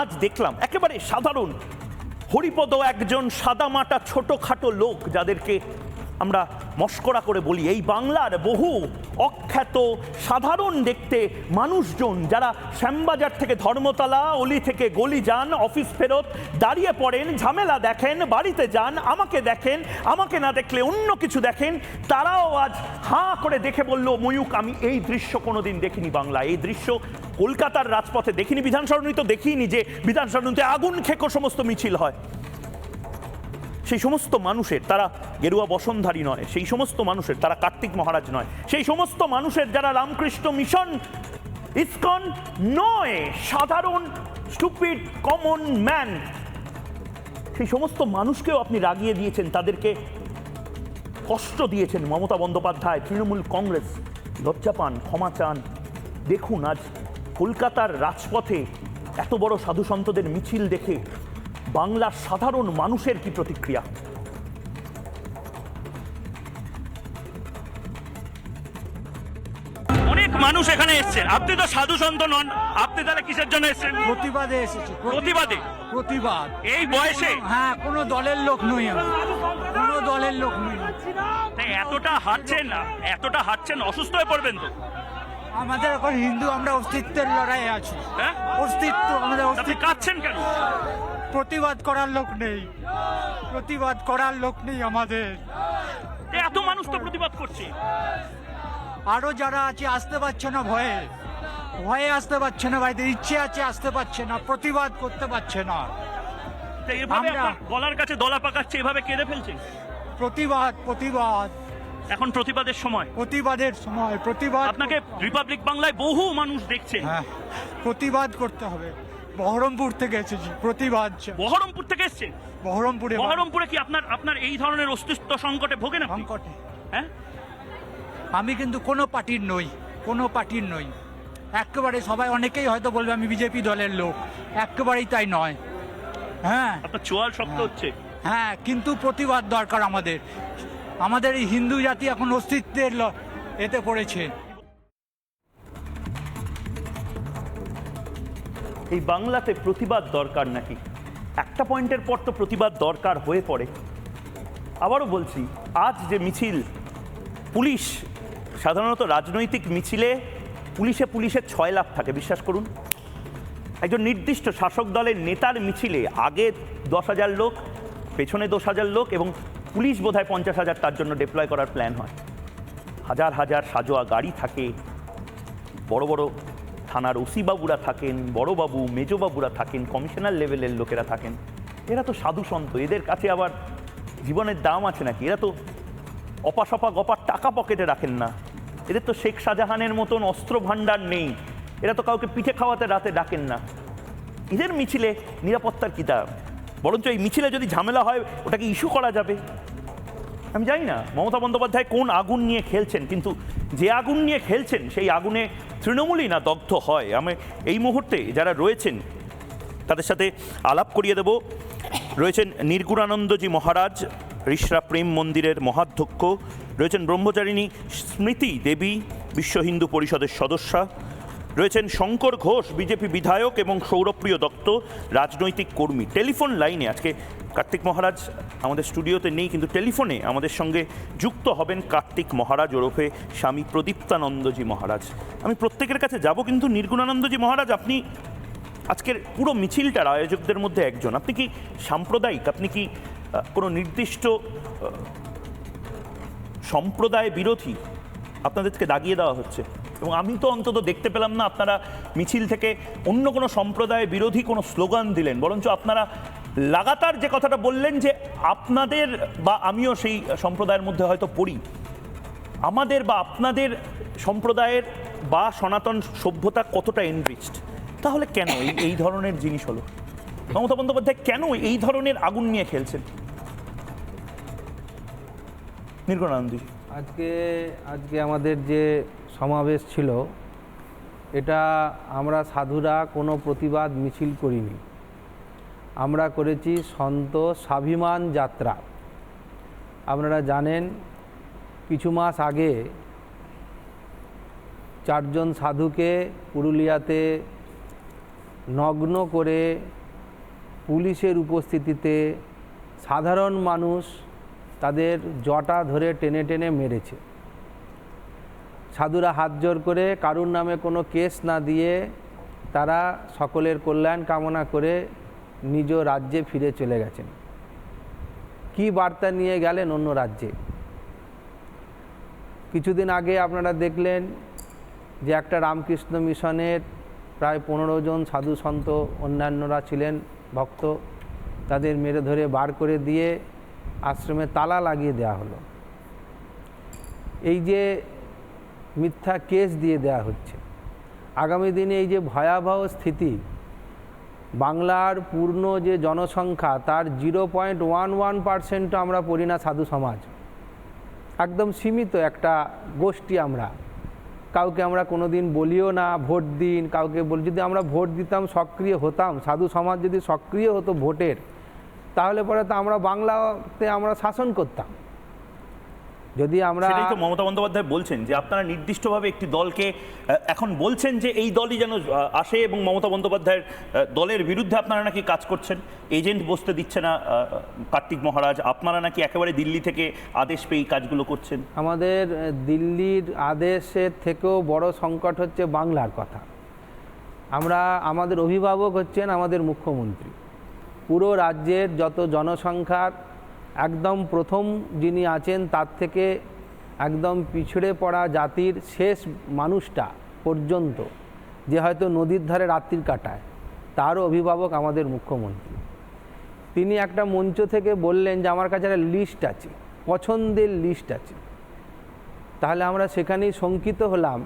আজ দেখলাম একেবারে সাধারণ। হরিপদ একজন সাদামাটা ছোটখাটো লোক যাদেরকে আমরা মস্করা করে বলি, এই বাংলার বহু অখ্যাত সাধারণ দেখতে মানুষজন যারা শ্যামবাজার থেকে ধর্মতলা, অলি থেকে গলি যান, অফিস ফেরত, দাঁড়িয়ে পড়েন, ঝামেলা দেখেন, বাড়িতে যান, আমাকে দেখেন, আমাকে না দেখলে অন্য কিছু দেখেন, তারাও আজ হাঁ করে দেখে বলল, ময়ূক, আমি এই দৃশ্য কোনোদিন দেখিনি বাংলা এই দৃশ্য কলকাতার রাজপথে দেখিনি বিধানসরণী তো দেখিনি যে বিধানসরণীতে আগুন খেকো সমস্ত মিছিল হয়। সেই সমস্ত মানুষের, তারা গেরুয়া বসনধারী নয়, সেই সমস্ত মানুষের, তারা কার্তিক মহারাজ নয়, সেই সমস্ত মানুষের যারা রামকৃষ্ণ মিশন ইসকন নয়, সাধারণ স্টুপিড কমন ম্যান সেই সমস্ত মানুষকেও আপনি রাগিয়ে দিয়েছেন, তাদেরকে কষ্ট দিয়েছেন, মমতা বন্দ্যোপাধ্যায়, তৃণমূল কংগ্রেস, লজ্জা পান, ক্ষমা চান। দেখুন, আজ কলকাতার রাজপথে এত বড় সাধু সন্তদের মিছিল দেখে বাংলার সাধারণ মানুষের কি প্রতিক্রিয়া? অনেক মানুষ এখানে এসছেন। আপনি তো সাধু সন্ত নন। আপনি তাহলে কিসের জন্য এসছেন? প্রতিবাদে এসেছি। প্রতিবাদে? প্রতিবাদ। এই বয়সে? হ্যাঁ কোনো দলের লোক নই আমি। কোনো দলের লোক নই এতটা হাঁটছেন এতটা হাঁটছেন অসুস্থ হয়ে পড়বেন তো। আমাদের এখন হিন্দু আমরা অস্তিত্বের লড়াইয়ে আছি। হ্যাঁ? অস্তিত্ব আমাদের আপনি অস্তিত্ব কাঁদছেন কেন? প্রতিবাদ করার লোক নেই। প্রতিবাদ করার লোক নেই আমাদের। এ এত মানুষ তো প্রতিবাদ করছে। আরও যারা আছে আসতে পারছে না ভয়ে। ভয়ে আসতে পারছে না বাড়িতে ইচ্ছে আছে আসতে পারছে না প্রতিবাদ করতে পারছে না। তো এভাবে আমরা- আপনার গলার কাছে দলা পাকাচ্ছে এভাবে কেঁদে ফেলছে? প্রতিবাদ প্রতিবাদ। এখন প্রতিবাদের সময়। প্রতিবাদের সময় প্রতিবাদ আপনাকে রিপাবলিক বাংলায় বহু মানুষ দেখছে। হ্যাঁ প্রতিবাদ করতে হবে। বহরমপুর থেকে এসেছি প্রতিবাদ। বহরমপুর থেকে এসছেন? বহরমপুরে বহরমপুরে কি আপনার আপনার এই ধরনের অস্তিত্ব সংকটে ভোগেন আপনি? সংকটে। হ্যাঁ? আমি কিন্তু কোনো পার্টির নই কোনো পার্টির নই। একেবারে সবাই অনেকেই হয়তো বলবে আমি বিজেপি দলের লোক। একেবারেই তাই নয়। হ্যাঁ। আপনার চোয়াল শক্ত হচ্ছে। হ্যাঁ কিন্তু প্রতিবাদ দরকার আমাদের। আমাদের এই হিন্দু জাতি এখন অস্তিত্বের এতে পড়েছে। এই বাংলাতে প্রতিবাদ দরকার নাকি? একটা পয়েন্টের পর তো প্রতিবাদ দরকার হয়ে পড়ে। আবারও বলছি, আজ যে মিছিল, পুলিশ, সাধারণত রাজনৈতিক মিছিলে পুলিশে পুলিশের ছয় লাখ থাকে, বিশ্বাস করুন। একজন নির্দিষ্ট শাসক দলের নেতার মিছিলে আগে দশ হাজার লোক, পেছনে দশ হাজার লোক এবং পুলিশ বোধহয় পঞ্চাশ হাজার তার জন্য ডিপ্লয় করার প্ল্যান হয়। হাজার হাজার সাজোয়া গাড়ি থাকে, বড় বড় থানার ওসি বাবুরা থাকেন বড়বাবু মেজবাবুরা থাকেন কমিশনার লেভেলের লোকেরা থাকেন। এরা তো সাধু সন্ত, এদের কাছে আবার জীবনের দাম আছে নাকি? এরা তো অপাসপা গপার টাকা পকেটে রাখেন না। এদের তো শেখ শাহজাহানের মতন অস্ত্র ভাণ্ডার নেই। এরা তো কাউকে পিঠে খাওয়াতে রাতে ডাকেন না। এদের মিছিলে নিরাপত্তার কী দাম? বরঞ্চ এই মিছিলে যদি ঝামেলা হয় ওটাকে ইস্যু করা যাবে? আমি জানি না। মমতা বন্দ্যোপাধ্যায় কোন আগুন নিয়ে খেলছেন? কিন্তু যে আগুন নিয়ে খেলছেন, সেই আগুনে তৃণমূলই না দগ্ধ হয়। আমি এই মুহূর্তে যারা রয়েছেন, তাদের সাথে আলাপ করিয়ে দেব। রয়েছেন নির্গুণানন্দজি মহারাজ ঋষরা প্রেম মন্দিরের মহাধ্যক্ষ। রয়েছেন ব্রহ্মচারিণী স্মৃতি দেবী, বিশ্ব হিন্দু পরিষদের সদস্যা। রয়েছেন শঙ্কর ঘোষ, বিজেপি বিধায়ক এবং সৌরপ্রিয় দত্ত, রাজনৈতিক কর্মী। টেলিফোন লাইনে আজকে কার্তিক মহারাজ আমাদের স্টুডিওতে নেই, কিন্তু টেলিফোনে আমাদের সঙ্গে যুক্ত হবেন কার্তিক মহারাজ ওরফে স্বামী প্রদীপ্তানন্দজি মহারাজ। আমি প্রত্যেকের কাছে যাব, কিন্তু নির্গুণানন্দজি মহারাজ, আপনি আজকের পুরো মিছিলটার আয়োজকদের মধ্যে একজন। আপনি কি সাম্প্রদায়িক? আপনি কি কোনো নির্দিষ্ট সম্প্রদায় বিরোধী? আপনাদেরকে দাগিয়ে দেওয়া হচ্ছে। এবং আমি তো অন্তত দেখতে পেলাম না আপনারা মিছিল থেকে অন্য কোনো সম্প্রদায় বিরোধী কোনো স্লোগান দিলেন। বরঞ্চ আপনারা লাগাতার যে কথাটা বললেন যে আপনাদের বা আমিও সেই সম্প্রদায়ের মধ্যে হয়তো পড়ি। আমাদের বা আপনাদের সম্প্রদায়ের বা সনাতন সভ্যতা কতটা এনরিচড তাহলে কেন এই এই ধরনের জিনিস হলো? মমতা বন্দ্যোপাধ্যায় কেন এই ধরনের আগুন নিয়ে খেলছেন? নির্গুণানন্দী আজকে আজকে আমাদের যে সমাবেশ ছিল, এটা আমরা সাধুরা কোনো প্রতিবাদ মিছিল করিনি। আমরা করেছি সন্ত স্বাভিমান যাত্রা। আপনারা জানেন, কিছু মাস আগে চারজন সাধুকে পুরুলিয়াতে নগ্ন করে পুলিশের উপস্থিতিতে সাধারণ মানুষ তাদের জটা ধরে টেনে টেনে মেরেছে। সাধুরা হাত জোর করে কারুর নামে কোনো কেস না দিয়ে তারা সকলের কল্যাণ কামনা করে নিজ রাজ্যে ফিরে চলে গেছেন। কি বার্তা নিয়ে গেলেন অন্য রাজ্যে? কিছুদিন আগে আপনারা দেখলেন যে একটা রামকৃষ্ণ মিশনের প্রায় পনেরো জন সাধু সন্ত অন্যান্যরা ছিলেন, ভক্ত। তাদের মেরে ধরে বার করে দিয়ে আশ্রমে তালা লাগিয়ে দেওয়া হলো। এই যে মিথ্যা কেস দিয়ে দেওয়া হচ্ছে, আগামী দিনে এই যে ভয়াবহ স্থিতি, বাংলার পূর্ণ যে জনসংখ্যা, তার জিরো পয়েন্ট ওয়ান ওয়ান পার্সেন্টও আমরা পড়ি না সাধু সমাজ। একদম সীমিত একটা গোষ্ঠী আমরা। কাউকে আমরা কোনো দিন বলিও না, ভোট দিন, কাউকে বলি, যদি আমরা ভোট দিতাম, সক্রিয় হতাম, সাধু সমাজ যদি সক্রিয় হতো ভোটের তাহলে পরে তো আমরা বাংলাতে আমরা শাসন করতাম। যদি আমরা সেটাই তো মমতা বন্দ্যোপাধ্যায় বলছেন যে আপনারা নির্দিষ্টভাবে একটি দলকে এখন বলছেন যে এই দলই যেন আসে এবং মমতা বন্দ্যোপাধ্যায়ের দলের বিরুদ্ধে আপনারা নাকি কাজ করছেন। এজেন্ট বসতে দিচ্ছে না কার্তিক মহারাজ। আপনারা নাকি একেবারে দিল্লি থেকে আদেশ পেয়ে এই কাজগুলো করছেন। আমাদের দিল্লির আদেশের থেকেও বড় সংকট হচ্ছে বাংলার কথা। আমরা আমাদের অভিভাবক হচ্ছেন আমাদের মুখ্যমন্ত্রী। পুরো রাজ্যের যত জনসংখ্যার একদম প্রথম যিনি আছেন, তার থেকে একদম পিছড়ে পড়া জাতির শেষ মানুষটা পর্যন্ত যে হয়তো নদীর ধারে রাত্রির কাটায়, তারও অভিভাবক আমাদের মুখ্যমন্ত্রী। তিনি একটা মঞ্চ থেকে বললেন যে, আমার কাছে একটা লিস্ট আছে, পছন্দের লিস্ট আছে। তাহলে আমরা সেখানেই শঙ্কিত হলাম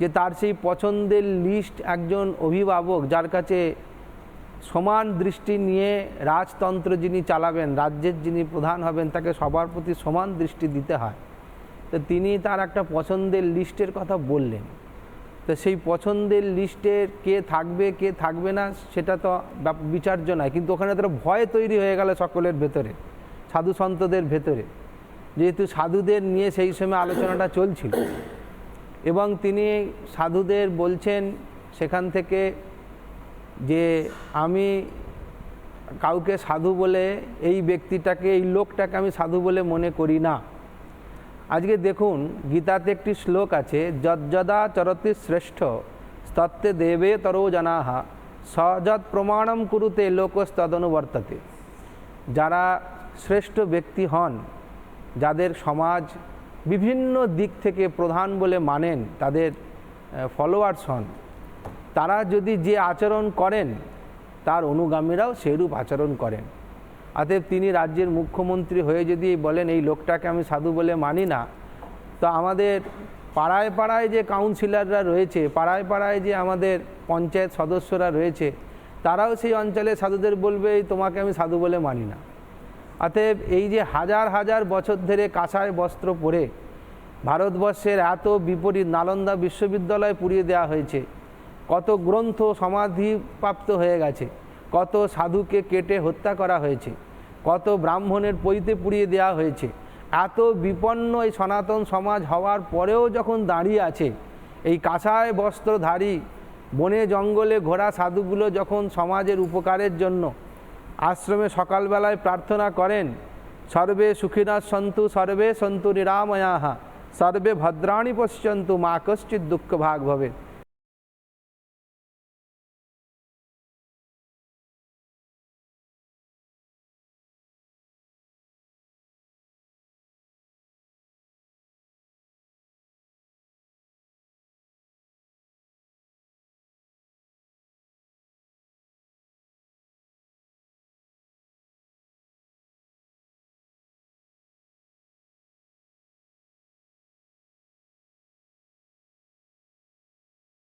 যে, তার সেই পছন্দের লিস্ট একজন অভিভাবক যার কাছে সমান দৃষ্টি নিয়ে রাজতন্ত্র যিনি চালাবেন, রাজ্যের যিনি প্রধান হবেন, তাকে সবার প্রতি সমান দৃষ্টি দিতে হয়। তো তিনি তার একটা পছন্দের লিস্টের কথা বললেন। তো সেই পছন্দের লিস্টের কে থাকবে কে থাকবে না, সেটা তো বিচার্য নয়। কিন্তু ওখানে তো একটা ভয় তৈরি হয়ে গেল সকলের ভেতরে, সাধু সন্তদের ভেতরে। যেহেতু সাধুদের নিয়ে সেই সময় আলোচনাটা চলছিল। এবং তিনি সাধুদের বলছেন, সেখান থেকে যে আমি কাউকে সাধু বলে এই ব্যক্তিটাকে, এই লোকটাকে আমি সাধু বলে মনে করি না। আজকে দেখুন, গীতাতে একটি শ্লোক আছে যজ্জদা চরতি শ্রেষ্ঠ তত্ত্বে দেবে তরো জানাহা, সযৎ প্রমাণম কুরুতে লোকস্তদনুবর্ততে যারা শ্রেষ্ঠ ব্যক্তি হন, যাদের সমাজ বিভিন্ন দিক থেকে প্রধান বলে মানেন, তাদের ফলোয়ার্স হন তারা যদি যে আচরণ করেন, তার অনুগামীরাও সেরূপ আচরণ করেন। অতএব তিনি রাজ্যের মুখ্যমন্ত্রী হয়ে যদি বলেন, এই লোকটাকে আমি সাধু বলে মানি না, তো আমাদের পাড়ায় পাড়ায় যে কাউন্সিলররা রয়েছে, পাড়ায় পাড়ায় যে আমাদের পঞ্চায়েত সদস্যরা রয়েছে, তারাও সেই অঞ্চলে সাধুদের বলবে, "এই তোমাকে আমি সাধু বলে মানি না। অতএব এই যে হাজার হাজার বছর ধরে কাঁসায় বস্ত্র পরে ভারতবর্ষের এত বিপরীত নালন্দা বিশ্ববিদ্যালয় পুড়িয়ে দেওয়া হয়েছে কত গ্রন্থ সমাধিপ্রাপ্ত হয়ে গেছে, কত সাধুকে কেটে হত্যা করা হয়েছে, কত ব্রাহ্মণের পৈতে পুড়িয়ে দেওয়া হয়েছে, এত বিপন্ন এই সনাতন সমাজ হওয়ার পরেও যখন দাঁড়িয়ে আছে, এই কাঁসায় বস্ত্রধারী বনে জঙ্গলে ঘোরা সাধুগুলো যখন সমাজের উপকারের জন্য আশ্রমে সকালবেলায় প্রার্থনা করেন, সর্বে সুখিনা সন্তু, সর্বে সন্তু নিরাময়াহা সর্বে ভদ্রাণী পশ্যন্তু, মা কশ্চিৎ দুঃখ ভাগ ভবে